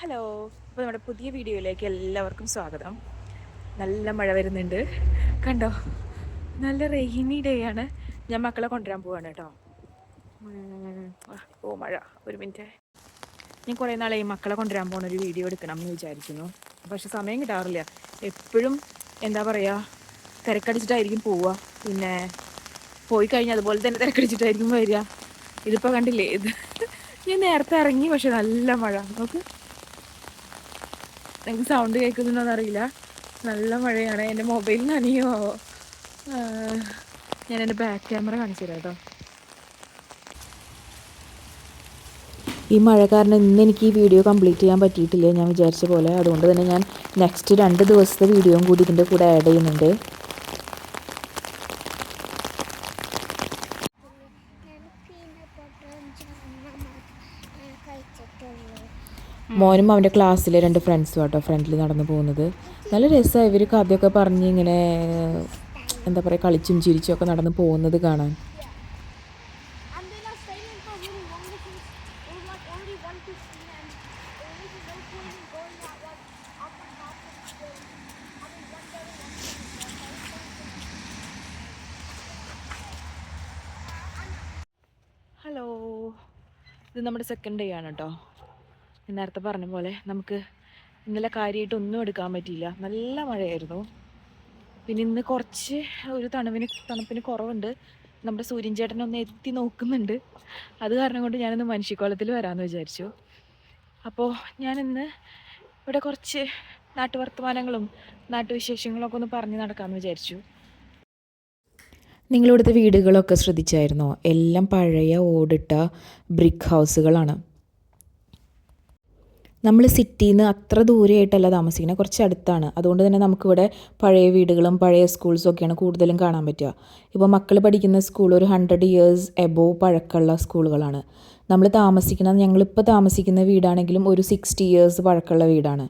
Hello അപ്പോൾ നമ്മുടെ പുതിയ വീഡിയോയിലേക്ക് എല്ലാവർക്കും സ്വാഗതം. നല്ല മഴ വരുന്നുണ്ട്. കണ്ടോ? നല്ല റെയിനി ഡേ ആണ്. ഞാൻ മക്കളെ കൊണ്ടുവരാൻ പോവാണ് കേട്ടോ. ഓ മഴ. ഒരു മിനിറ്റ് ഞാൻ കുറേ ഈ മക്കളെ കൊണ്ടുവരാൻ പോകുന്ന ഒരു വീഡിയോ എടുക്കണം എന്ന് വിചാരിക്കുന്നു. പക്ഷെ സമയം കിട്ടാറില്ല. എപ്പോഴും എന്താ പറയുക തിരക്കടിച്ചിട്ടായിരിക്കും പോവുക. പിന്നെ പോയി കഴിഞ്ഞാൽ അതുപോലെ തന്നെ തിരക്കടിച്ചിട്ടായിരിക്കും വരിക. ഇതിപ്പോൾ കണ്ടില്ലേ? ഇത് ഞാൻ നേരത്തെ ഇറങ്ങി പക്ഷെ നല്ല മഴ. നോക്ക്. നിങ്ങൾക്ക് സൗണ്ട് കേൾക്കുന്നുണ്ടോന്നറിയില്ല നല്ല മഴയാണ്. എന്റെ മൊബൈൽ നനിയോ ഞാൻ എന്റെ ബാക്ക് ക്യാമറ കാണിച്ചു തരാം കേട്ടോ ഈ മഴ കാരണം ഇന്ന് എനിക്ക് ഈ വീഡിയോ കംപ്ലീറ്റ് ചെയ്യാൻ പറ്റിയിട്ടില്ല. ഞാൻ വിചാരിച്ച പോലെ. അതുകൊണ്ട് തന്നെ ഞാൻ നെക്സ്റ്റ് രണ്ട് ദിവസത്തെ വീഡിയോയും കൂടി ഇതിന്റെ കൂടെ ആഡ് ചെയ്യുന്നുണ്ട്. മോനും അവന്റെ ക്ലാസ്സിലെ രണ്ട് ഫ്രണ്ട്സും കേട്ടോ ഫ്രണ്ടിൽ നടന്നു പോകുന്നത്. നല്ല രസമാണ് ഇവർ കഥയൊക്കെ പറഞ്ഞ് ഇങ്ങനെ എന്താ പറയുക കളിച്ചും ചിരിച്ചും ഒക്കെ നടന്നു പോകുന്നത് കാണാൻ. ഹലോ ഇത് നമ്മുടെ സെക്കൻഡ് ഡേ ആണ് കേട്ടോ നേരത്തെ പറഞ്ഞ പോലെ നമുക്ക് ഇന്നലെ കാര്യമായിട്ട് ഒന്നും എടുക്കാൻ പറ്റിയില്ല. നല്ല മഴയായിരുന്നു. പിന്നെ ഇന്ന് കുറച്ച് ഒരു തണുവിന് തണുപ്പിന് കുറവുണ്ട്. നമ്മുടെ സൂര്യൻ ചേട്ടൻ ഒന്ന് എത്തി നോക്കുന്നുണ്ട്. അത് കാരണം കൊണ്ട് ഞാനിന്ന് മനുഷ്യക്കോളത്തിൽ വരാമെന്ന് വിചാരിച്ചു. അപ്പോൾ ഞാനിന്ന് ഇവിടെ കുറച്ച് നാട്ടുവർത്തമാനങ്ങളും നാട്ടുവിശേഷങ്ങളൊക്കെ ഒന്ന് പറഞ്ഞ് നടക്കാമെന്ന് വിചാരിച്ചു. നിങ്ങളിവിടുത്തെ വീടുകളൊക്കെ ശ്രദ്ധിച്ചായിരുന്നോ? എല്ലാം പഴയ ഓടിട്ട ബ്രിക്ക് ഹൗസുകളാണ് നമ്മൾ സിറ്റിയിൽ നിന്ന് അത്ര ദൂരെയായിട്ടല്ല താമസിക്കുന്നത് കുറച്ച് അടുത്താണ്. അതുകൊണ്ട് തന്നെ നമുക്കിവിടെ പഴയ വീടുകളും പഴയ സ്കൂൾസും ഒക്കെയാണ് കൂടുതലും കാണാൻ പറ്റുക. ഇപ്പോൾ മക്കൾ പഠിക്കുന്ന സ്കൂൾ ഒരു ഹൺഡ്രഡ് ഇയേഴ്സ് എബോവ് പഴക്കമുള്ള സ്കൂളുകളാണ് നമ്മൾ താമസിക്കുന്നത് ഞങ്ങളിപ്പോൾ താമസിക്കുന്ന വീടാണെങ്കിലും ഒരു സിക്സ്റ്റി ഇയേഴ്സ് പഴക്കമുള്ള വീടാണ്.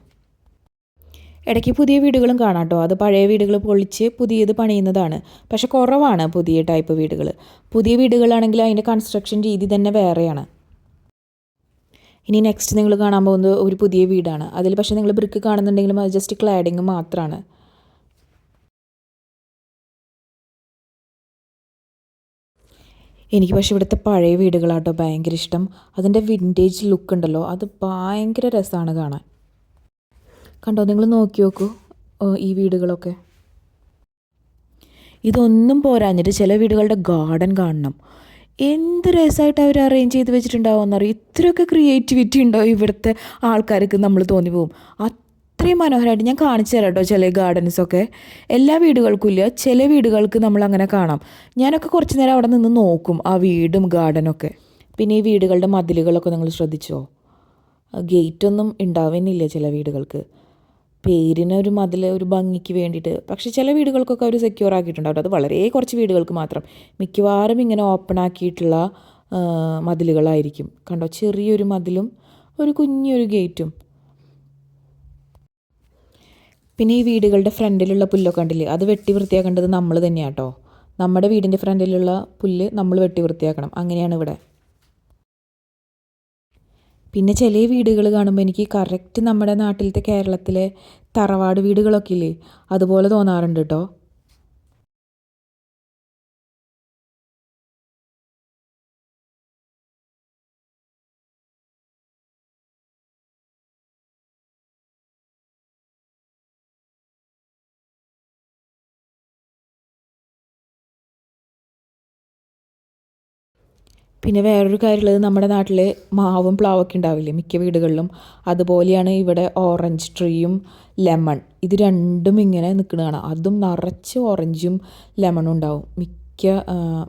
ഇടയ്ക്ക് പുതിയ വീടുകളും കാണാം കേട്ടോ. അത് പഴയ വീടുകൾ പൊളിച്ച് പുതിയത് പണിയുന്നതാണ്. പക്ഷെ കുറവാണ് പുതിയ ടൈപ്പ് വീടുകൾ പുതിയ വീടുകളാണെങ്കിൽ അതിന്റെ കൺസ്ട്രക്ഷൻ രീതി തന്നെ വേറെയാണ്. ഇനി നെക്സ്റ്റ് നിങ്ങൾ കാണാൻ പോകുന്നത് ഒരു പുതിയ വീടാണ്. അതിൽ പക്ഷേ നിങ്ങൾ ബ്രിക്ക് കാണുന്നുണ്ടെങ്കിലും അത് ജസ്റ്റ് ക്ലാഡിങ് മാത്രമാണ് എനിക്ക് പക്ഷേ ഇവിടുത്തെ പഴയ വീടുകളാട്ടോ ഭയങ്കര ഇഷ്ടം. അതിന്റെ വിന്റേജ് ലുക്ക് ഉണ്ടല്ലോ അത് ഭയങ്കര രസമാണ് കാണാൻ. കണ്ടോ നിങ്ങൾ നോക്കി നോക്കൂ ഈ വീടുകളൊക്കെ. ഇതൊന്നും പോരാഞ്ഞിട്ട് ചില വീടുകളുടെ ഗാർഡൻ കാണണം. എന്ത് രസമായിട്ട് അവർ അറേഞ്ച് ചെയ്ത് വെച്ചിട്ടുണ്ടാവുമെന്നറിയാം? ഇത്രയൊക്കെ ക്രിയേറ്റിവിറ്റി ഉണ്ടോ ഇവിടുത്തെ ആൾക്കാർക്ക് നമ്മൾ തോന്നി പോകും അത്രയും മനോഹരമായിട്ട് ഞാൻ കാണിച്ചു തരാം കേട്ടോ ചില ഗാർഡൻസൊക്കെ എല്ലാ വീടുകൾക്കും ഇല്ല ചില വീടുകൾക്ക് നമ്മൾ അങ്ങനെ കാണാം. ഞാനൊക്കെ കുറച്ച് നേരം അവിടെ നിന്ന് നോക്കും ആ വീടും ഗാർഡനൊക്കെ പിന്നെ ഈ വീടുകളുടെ മതിലുകളൊക്കെ നിങ്ങൾ ശ്രദ്ധിച്ചോ? ഗേറ്റൊന്നും ഉണ്ടാവുന്നില്ല ചില വീടുകൾക്ക്. പേരിന് ഒരു മതിൽ ഒരു ഭംഗിക്ക് വേണ്ടിയിട്ട്. പക്ഷേ ചില വീടുകൾക്കൊക്കെ അവർ സെക്യൂർ ആക്കിയിട്ടുണ്ടാവും. അത് വളരെ കുറച്ച് വീടുകൾക്ക് മാത്രം. മിക്കവാറും ഇങ്ങനെ ഓപ്പൺ ആക്കിയിട്ടുള്ള മതിലുകളായിരിക്കും. കണ്ടോ? ചെറിയൊരു മതിലും ഒരു കുഞ്ഞൊരു ഗേറ്റും പിന്നെ ഈ വീടുകളുടെ ഫ്രണ്ടിലുള്ള പുല്ലൊക്കെ കണ്ടില്ലേ? അത് വെട്ടി വൃത്തിയാക്കേണ്ടത് നമ്മൾ തന്നെയാട്ടോ. നമ്മുടെ വീടിന്റെ ഫ്രണ്ടിലുള്ള പുല്ല് നമ്മൾ വെട്ടി വൃത്തിയാക്കണം. അങ്ങനെയാണ് ഇവിടെ. പിന്നെ ചില വീടുകൾ കാണുമ്പോൾ എനിക്ക് കറക്റ്റ് നമ്മുടെ നാട്ടിലത്തെ കേരളത്തിലെ തറവാട് വീടുകളൊക്കെ ഇല്ലേ? അതുപോലെ തോന്നാറുണ്ട് കേട്ടോ പിന്നെ വേറൊരു കാര്യമുള്ളത് നമ്മുടെ നാട്ടിൽ മാവും പ്ലാവൊക്കെ ഉണ്ടാവില്ലേ മിക്ക വീടുകളിലും. അതുപോലെയാണ് ഇവിടെ ഓറഞ്ച് ട്രീയും ലെമൺ ഇത് രണ്ടും ഇങ്ങനെ നിൽക്കുന്നതാണ് അതും നിറച്ച് ഓറഞ്ചും ലെമണും ഉണ്ടാവും. മിക്ക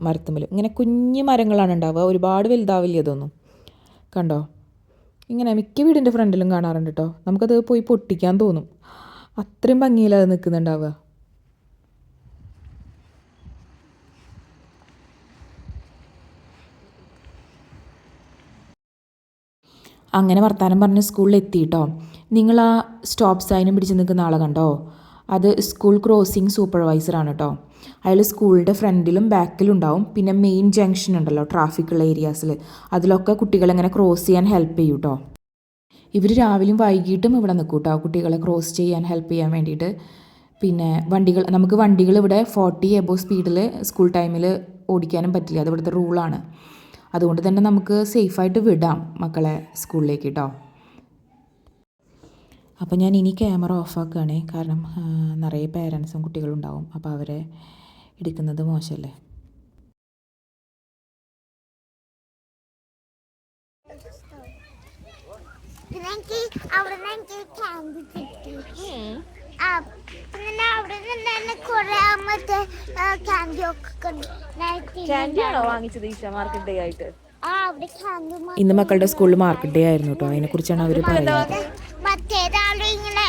മരത്തുമ്മലും ഇങ്ങനെ കുഞ്ഞു മരങ്ങളാണ് ഉണ്ടാവുക. ഒരുപാട് വലുതാവില്ല ഇതൊന്നും. കണ്ടോ? ഇങ്ങനെ മിക്ക വീടിന്റെ ഫ്രണ്ടിലും കാണാറുണ്ട് കേട്ടോ നമുക്കത് പോയി പൊട്ടിക്കാൻ തോന്നും. അത്രയും ഭംഗിയിലത് നിൽക്കുന്നുണ്ടാവുക അങ്ങനെ വർത്താനം പറഞ്ഞ് സ്കൂളിൽ എത്തിയിട്ടോ നിങ്ങൾ ആ സ്റ്റോപ്പ് സൈനും പിടിച്ച് നിൽക്കുന്ന ആളെ കണ്ടോ? അത് സ്കൂൾ ക്രോസിംഗ് സൂപ്പർവൈസറാണ് കേട്ടോ അയാൾ സ്കൂളിന്റെ ഫ്രണ്ടിലും ബാക്കിലും ഉണ്ടാവും. പിന്നെ മെയിൻ ജംഗ്ഷൻ ഉണ്ടല്ലോ ട്രാഫിക് ഉള്ള ഏരിയാസിൽ അതിലൊക്കെ കുട്ടികളെങ്ങനെ ക്രോസ് ചെയ്യാൻ ഹെൽപ്പ് ചെയ്യും കേട്ടോ ഇവർ രാവിലെയും വൈകിട്ടും ഇവിടെ നിൽക്കും കേട്ടോ കുട്ടികളെ ക്രോസ് ചെയ്യാൻ ഹെൽപ്പ് ചെയ്യാൻ വേണ്ടിയിട്ട്. പിന്നെ വണ്ടികൾ നമുക്ക് വണ്ടികൾ ഇവിടെ ഫോർട്ടി എബോ സ്പീഡിൽ സ്കൂൾ ടൈമിൽ ഓടിക്കാനും പറ്റില്ല. അത് ഇവിടുത്തെ റൂളാണ് അതുകൊണ്ട് തന്നെ നമുക്ക് സേഫായിട്ട് വിടാം മക്കളെ സ്കൂളിലേക്ക് കേട്ടോ അപ്പോൾ ഞാൻ ഇനി ക്യാമറ ഓഫാക്കുകയാണേ കാരണം നിറയെ പേരൻസും കുട്ടികളും ഉണ്ടാവും. അപ്പോൾ അവരെ എടുക്കുന്നത് മോശമല്ലേ? എനിക്ക് അവിടെ നിന്ന് എനിക്ക് you. കിട്ടി. ആ പിന്നെ അവിടെ നിന്ന് തന്നെ കുറെ മറ്റേ ക്യാൻഡി ഒക്കെ ക്യാൻഡി ആണോ വാങ്ങിച്ചത് ഈശ മാർക്കറ്റ് ഡേ ആയിട്ട്? ആ അവിടെ ക്യാൻഡി ഇന്ന് മക്കളുടെ സ്കൂളിൽ മാർക്കറ്റ് ഡേ ആയിരുന്നു കേട്ടോ അതിനെക്കുറിച്ചാണ് അവർ പറയുന്നത്. മറ്റേതാളും ഇങ്ങനെ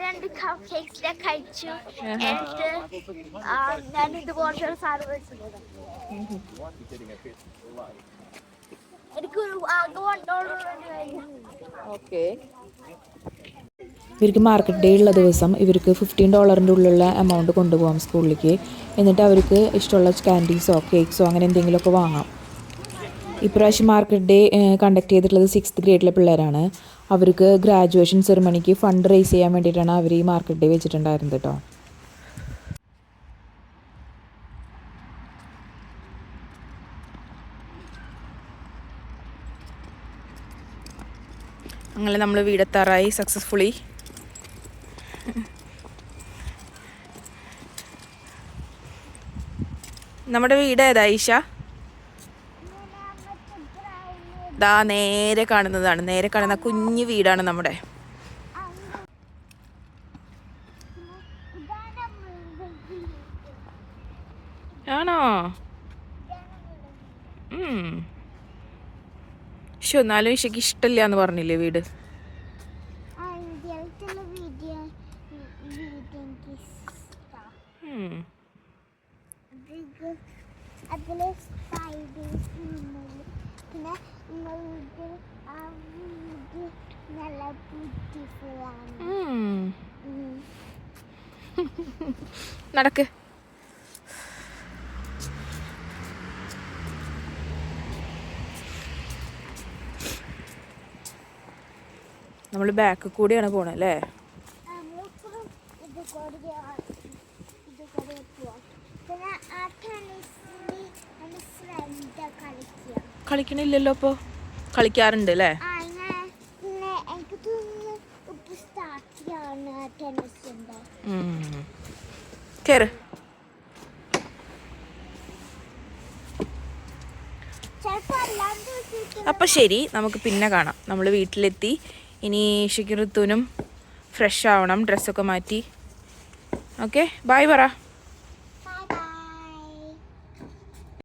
രണ്ട് കപ്പ് കേക്ക്സ് കഴിച്ചു. എന്നിട്ട് ഞാൻ ഇതുപോലത്തെ സാധനം വെച്ചിട്ടുണ്ട്. ഓക്കെ. ഇവർക്ക് മാർക്കറ്റ് ഡേ ഉള്ള ദിവസം ഇവർക്ക് ഫിഫ്റ്റീൻ ഡോളറിന്റെ ഉള്ളിലുള്ള എമൗണ്ട് കൊണ്ടുപോകാം സ്കൂളിലേക്ക്. എന്നിട്ട് അവർക്ക് ഇഷ്ടമുള്ള കാൻഡീസോ കേക്ക്സോ അങ്ങനെ എന്തെങ്കിലുമൊക്കെ വാങ്ങാം. ഇപ്രാവശ്യം മാർക്കറ്റ് ഡേ കണ്ടക്ട് ചെയ്തിട്ടുള്ളത് സിക്സ്ത് ഗ്രേഡിലെ പിള്ളേരാണ്. അവർക്ക് ഗ്രാജുവേഷൻ സെറിമണിക്ക് ഫണ്ട് റേസ് ചെയ്യാൻ വേണ്ടിയിട്ടാണ് അവർ ഈ മാർക്കറ്റ് ഡേ വെച്ചിട്ടുണ്ടായിരുന്നത് കേട്ടോ അങ്ങനെ നമ്മൾ വീടെത്താറായി സക്സസ്ഫുള്ളി നമ്മുടെ വീട് ഏതാ ഈശ? ദാ നേരെ കാണുന്നതാണ്. നേരെ കാണുന്ന കുഞ്ഞു വീടാണ് നമ്മുടെ. ആണോ? പക്ഷെ എന്നാലും ഇഷയ്ക്ക് ഇഷ്ടമില്ല എന്ന് പറഞ്ഞില്ലേ വീട്? ആദ്യമായിട്ടുള്ള വീഡിയോ വീഡിയോ എനിക്ക് ഇഷ്ടം ഉം. അതിൽ സ്പൈഡേഴ്സ് പിന്നെ വീട് ആ വീട് നല്ല ബ്യൂട്ടിഫുൾ ആണ് ഉം. ഉം. നടക്ക് നമ്മൾ ബാക്ക് കൂടിയാണ് പോണേ അല്ലേ നമ്മളിപ്പോഴും ഇത് കൂടെ ഇത് കൂടെ പോവാം പിന്നെ ആ ടെന്നീസിൽ എന്റെ ഫ്രണ്ട് കളിക്കുക കളിക്കണില്ലല്ലോ അപ്പോൾ കളിക്കാറുണ്ട് അല്ലേ ആ ഇങ്ങനെ പിന്നെ എനിക്ക് തോന്നുന്നു കൂടിയാണ് പോണേ അല്ലേ? കളിക്കണില്ലല്ലോ കയറ് കളിക്കാറുണ്ട് അല്ലേ? അപ്പൊ ശരി നമുക്ക് പിന്നെ കാണാം. നമ്മൾ വീട്ടിലെത്തി ഇനി ഷിക്കിറുത്തൂനും ഫ്രഷ് ആവണം ഡ്രസ്സൊക്കെ മാറ്റി. ഓക്കെ ബായ് പറ.